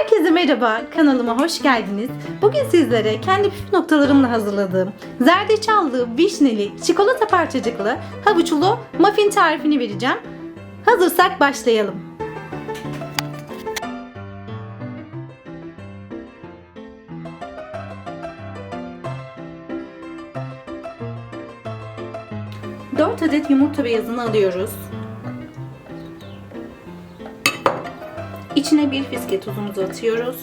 Herkese merhaba, kanalıma hoş geldiniz. Bugün sizlere kendi püf noktalarımla hazırladığım zerdeçallı, vişneli, çikolata parçacıklı, havuçlu muffin tarifini vereceğim. Hazırsak başlayalım. Dört adet yumurta beyazını alıyoruz. İçine bir fiske tuzumuzu atıyoruz.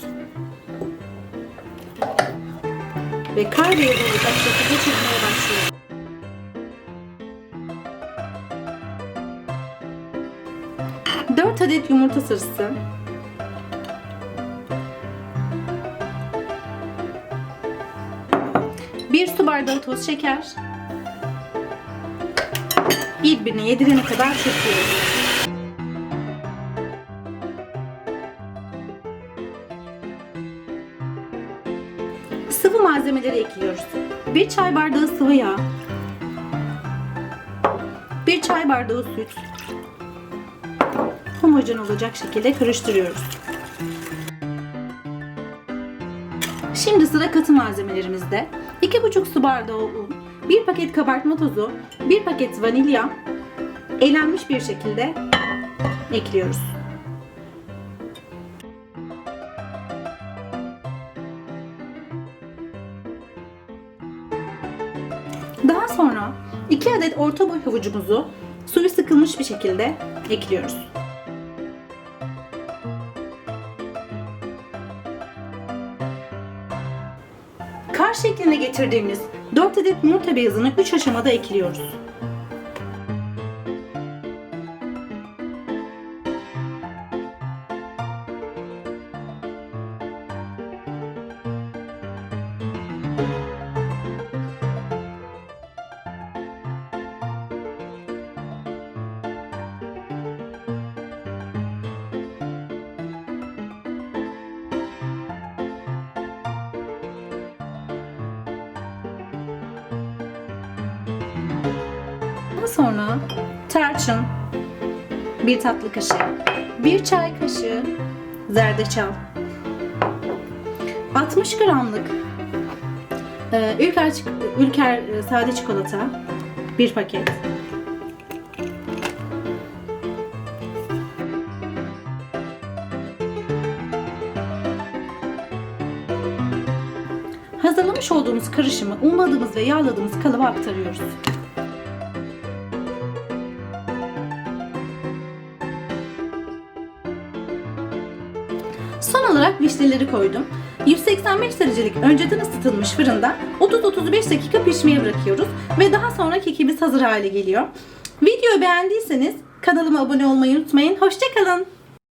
Ve kar beyazı olacak şekilde çırpmaya başlıyoruz. Dört adet yumurta sarısı. Bir su bardağı toz şeker. Birbirine yedirene kadar çırpıyoruz. Sıvı malzemeleri ekliyoruz. 1 çay bardağı sıvı yağ. 1 çay bardağı süt. Homojen olacak şekilde karıştırıyoruz. Şimdi sıra katı malzemelerimizde. 2,5 su bardağı un, 1 paket kabartma tozu, 1 paket vanilya elenmiş bir şekilde ekliyoruz. Daha sonra 2 adet orta boy havucumuzu suyu sıkılmış bir şekilde ekliyoruz. Kar şekline getirdiğimiz 4 adet yumurta beyazını 3 aşamada ekliyoruz. Sonra tarçın, bir tatlı kaşığı, bir çay kaşığı zerdeçal, 60 gramlık e, Ülker, Ülker e, sade çikolata, bir paket. Hazırlamış olduğumuz karışımı unladığımız ve yağladığımız kalıba aktarıyoruz. Son olarak vişneleri koydum. 185 derecelik önceden ısıtılmış fırında 30-35 dakika pişmeye bırakıyoruz ve daha sonra kekimiz hazır hale geliyor. Videoyu beğendiyseniz kanalıma abone olmayı unutmayın. Hoşçakalın.